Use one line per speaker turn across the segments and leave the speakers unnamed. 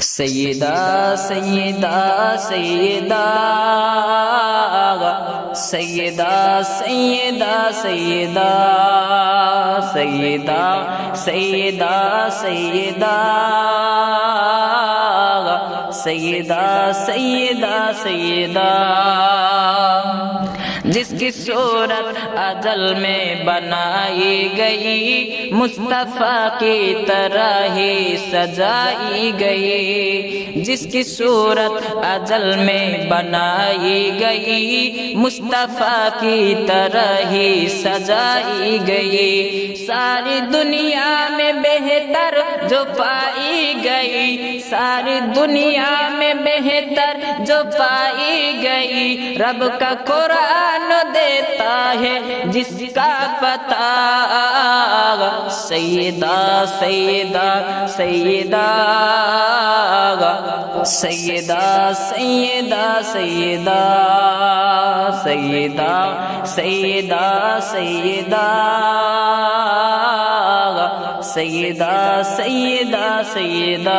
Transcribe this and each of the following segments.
سیدہ سیدہ سیدہ سیدہ سیدہ سیدہ سیدہ سیدہ سیدہ سیدہ سیدہ سیدہ جس کی صورت ازل میں بنائی گئی، مصطفیٰ کی طرح ہی سجائی گئی۔ جس کی صورت ازل میں بنائی گئی، مصطفیٰ کی طرح ہی سجائی گئی۔ ساری دنیا میں بہتر جو پائی گئی۔ ساری دنیا میں بہتر جو پائی گئی۔ رب کا قرآن دیتا ہے جس کا پتا سیدہ سیدہ سیدہ سیدہ سیدہ سیدہ سیدہ سیدہ سیدہ سیدہ سیدہ سیدہ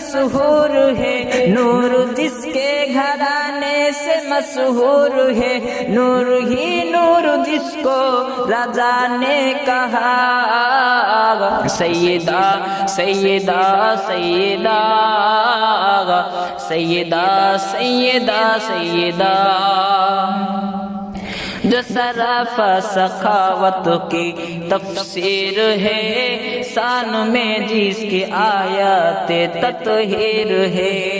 سے مشہور ہے۔ نور جس کے گھرانے سے مشہور ہے۔ نور ہی نور جس کو رضا نے کہا۔ سیدہ سیدہ سیدہ۔ سیدہ سیدہ سیدہ۔ جو سراف سخاوت کی تفسیر ہے۔ سان میں جس کی آیات تطہیر ہے۔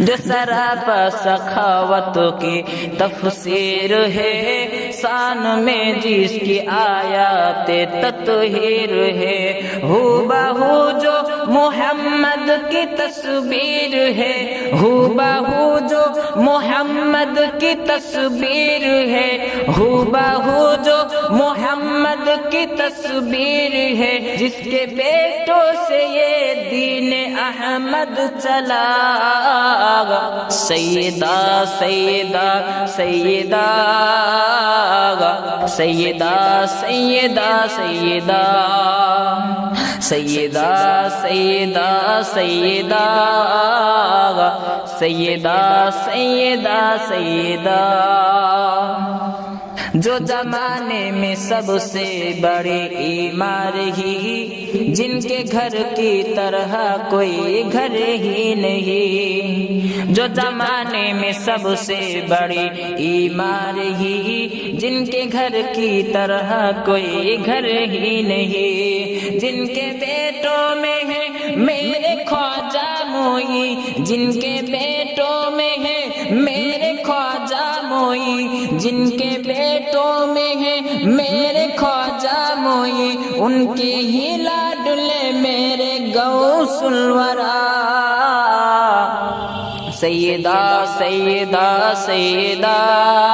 جو سراپ سخاوت کی تفسیر ہے۔ سان میں جس کی آیات تطہیر ہے۔ ہو بہو جو محمد کی تصویر ہے۔ ہو بہو محمد کی تصویر ہے، ہو بہو جو محمد کی تصویر ہے، جس کے بیٹوں سے یہ دین احمد چلا۔ سیدہ سیدہ سیدہ۔ سیدہ سیدہ سیدہ۔ سیدہ سیدہ سیدہ سیدہ سیدہ سیدہ۔ جو زمانے میں سب سے بڑی ایمار ہی، جن کے گھر کی طرح کوئی گھر ہی نہیں۔ جو زمانے میں سب سے بڑی ایمار ہی، جن کے گھر کی طرح کوئی گھر ہی نہیں۔ جن کے بیٹوں میں ہے میرے خواجہ موئی، جن کے بیٹوں میں ہے میرے خواجہ موئی، جن کے بیٹوں میں ہے میرے خواجہ موئی، ان کے ہی لاڈلے میرے گو سلورا۔ سیدہ سیدہ سیدہ۔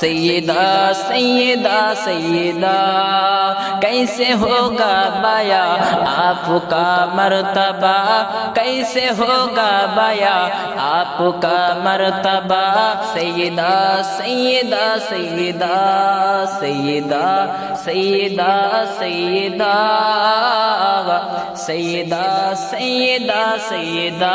سیدہ سیدہ سیدہ کیسے ہوگا بایا آپ کا مرتبہ کیسے ہوگا بایا آپ کا مرتبہ سیدہ سیدہ سیدہ سیدہ سیدہ سیدہ سیدہ